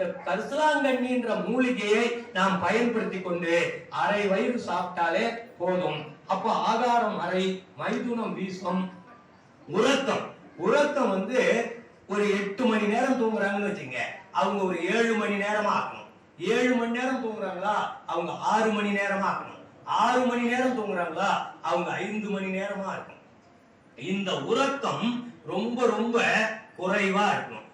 இந்த கரிசலாங்கண்ணின்ற மூலிகையை நாம் பயன்படுத்தி கொண்டு அரை வயிறு சாப்பிட்டாலே போதும். அப்ப ஆகாரம் அறை மைதுனம் வீசம் உறக்கம் உறக்கம் வந்து ஒரு எட்டு மணி நேரம் தூங்குறாங்கன்னு வச்சுங்க. அவங்க ஒரு ஏழு மணி நேரமா ஆகணும் ஏழு மணி நேரம் தூங்குறாங்களா? அவங்க ஆறு மணி நேரமா ஆக்கணும். ஆறு மணி நேரம் தூங்குறாங்களா? அவங்க ஐந்து மணி நேரமா இருக்கும் இந்த உறக்கம் ரொம்ப ரொம்ப குறைவா இருக்கும்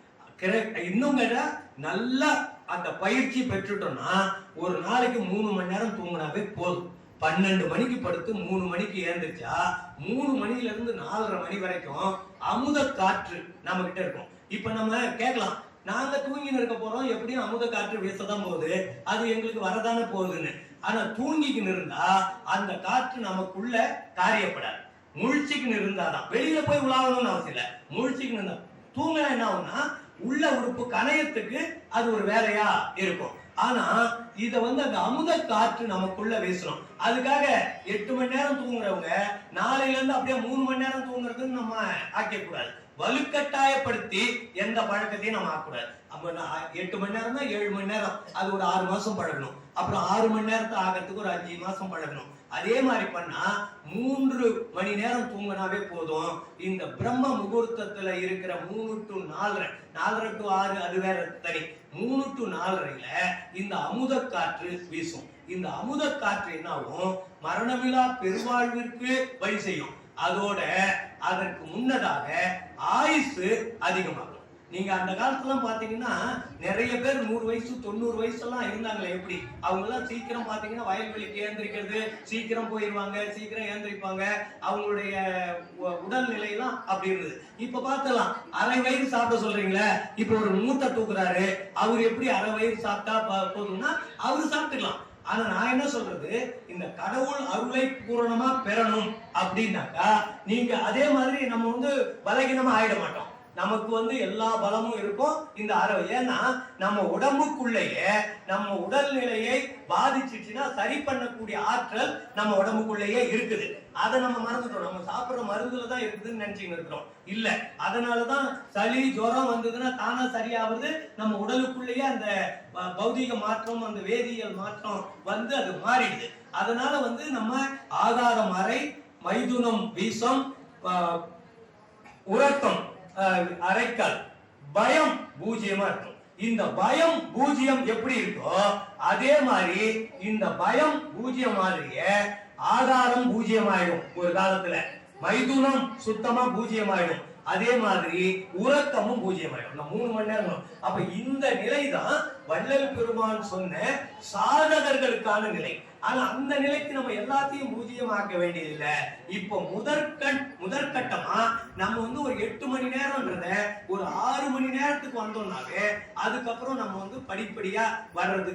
இன்னும் கேட்டா நல்லா அந்த பயிற்சி பெற்றுட்டோம்னா ஒரு நாளைக்கு மூணு மணி நேரம் தூங்கினாவே போதும். பன்னெண்டு மணிக்கு படுத்து மூணு மணிக்கு ஏந்திரிச்சா மூணு மணில இருந்து நாலரை மணி வரைக்கும் அமுத காற்று நம்ம கிட்ட இருக்கும். இப்ப நம்ம கேட்கலாம் நாங்க தூங்கின்னு இருக்க போறோம் எப்படியும் அமுத காற்று வீசதான் போகுது அது எங்களுக்கு வரதானே போகுதுன்னு. ஆனா தூங்கிக்கின்னு இருந்தா அந்த காற்று நமக்குள்ள காரியப்படாது. முழிச்சுக்கின்னு இருந்தாதான். வெளியில போய் உலாவணும்னு அவசியம் இல்லை. முழிச்சுக்கின்னு இருந்தா. தூங்கினா என்ன ஆகும்னா உள்ள உறுப்பு கணையத்துக்கு அது ஒரு வேலையா இருக்கும். ஆனா இத வந்து அந்த அமுத காற்று நமக்குள்ள வீசணும் அதுக்காக எட்டு மணி நேரம் தூங்குறவங்க நாளையில இருந்து அப்படியே மூணு மணி நேரம் தூங்குறதுன்னு நம்ம ஆக்க கூடாது வலுக்கட்டாயப்படுத்தி எந்த பழக்கத்தையும் நம்ம ஆக்கக்கூடாது. அப்ப நான் எட்டு மணி நேரம் தான் ஏழு மணி நேரம். அது ஒரு ஆறு மாசம் பழகணும். அப்புறம் ஆறு மணி நேரத்தை ஆகிறதுக்கு ஒரு அஞ்சு மாசம் பழகணும். அதே மாதிரி பண்ணா மூன்று மணி நேரம் தூங்கினாவே போதும். இந்த பிரம்ம முகூர்த்தத்துல இருக்கிற மூணு டு நாலரை நாலரை டு ஆறு அது வேற தனி. மூணு டு நாலரைல இந்த அமுத காற்று வீசும். இந்த அமுத காற்று என்ன ஆகும் பெருவாழ்விற்கு வழி செய்யும். அதோட அதற்கு முன்னதாக ஆயுசு அதிகமாகும். நீங்க அந்த காலத்துல பாத்தீங்கன்னா நிறைய பேர் நூறு வயசு தொண்ணூறு வயசு எல்லாம் இருந்தாங்களே எப்படி? அவங்க எல்லாம் சீக்கிரம் பாத்தீங்கன்னா வயல்வெளிக்கு ஏந்திரிக்கிறது சீக்கிரம் போயிருவாங்க சீக்கிரம் ஏந்திரிப்பாங்க. அவங்களுடைய உடல்நிலை எல்லாம் அப்படி இருந்தது. இப்ப பார்த்தலாம் அரை வயிறு சாப்பிட சொல்றீங்களே? இப்ப ஒரு மூத்த தூக்குறாரு அவர் எப்படி அரை வயிறு சாப்பிட்டா போதும்னா அவரு சாப்பிட்டுக்கலாம். ஆனா நான் என்ன சொல்றது? இந்த கடவுள் அருளை பூரணமா பெறணும் அப்படின்னாக்கா நீங்க அதே மாதிரி நம்ம வந்து பலகீனமா ஆயிட மாட்டோம். நமக்கு வந்து எல்லா பலமும் இருக்கும். இந்த அறவை. ஏன்னா நம்ம உடம்புக்குள்ளேயே நம்ம உடல்நிலையை பாதிச்சிச்சுன்னா சரி பண்ணக்கூடிய ஆற்றல் நம்ம உடம்புக்குள்ளேயே இருக்குது. அதை நம்ம மறந்துட்டோம். நம்ம சாப்பிட்ற மருந்துல தான் இருக்குதுன்னு நினைச்சுக்கிட்டு இருக்கிறோம். இல்ல. அதனாலதான் சளி ஜுரம் வந்ததுன்னா தானா சரியாவது நம்ம உடலுக்குள்ளேயே அந்த ப- பௌதிக மாற்றம் அந்த வேதியியல் மாற்றம் வந்து அது மாறிடுது. அதனால வந்து நம்ம ஆகாரம் அறை மைதுனம் வீசம் உறக்கம் அரைக்கால். பயம் பூஜ்ஜியமா இருக்கும். இந்த பயம் பூஜ்ஜியம் எப்படி இருக்கோ அதே மாதிரி இந்த பயம் பூஜ்ஜியம் மாதிரியே ஆதாரம் பூஜ்ஜியமாயிடும் ஒரு காலத்துல. மைதுனம் சுத்தமா பூஜ்ஜியமாயிடும். அதே மாதிரி உறக்கமும் அடையும் நம்ம மூணு மணி நேரம் வரும். அப்ப இந்த நிலை தான் வள்ளல் பெருமான் சொன்ன சாதகர்களுக்கான நிலை. ஆனா அந்த நிலைக்கு நம்ம எல்லாத்தையும் பூஜ்ஜியமாக்க வேண்டியதில்லை. இப்போ முதற்கண் முதற்கட்டமா நம்ம வந்து ஒரு எட்டு மணி நேரம்ன்றத ஒரு ஆறு மணி நேரத்துக்கு வந்தோம்னாவே அதுக்கப்புறம் நம்ம வந்து படிப்படியா வர்றதுக்கு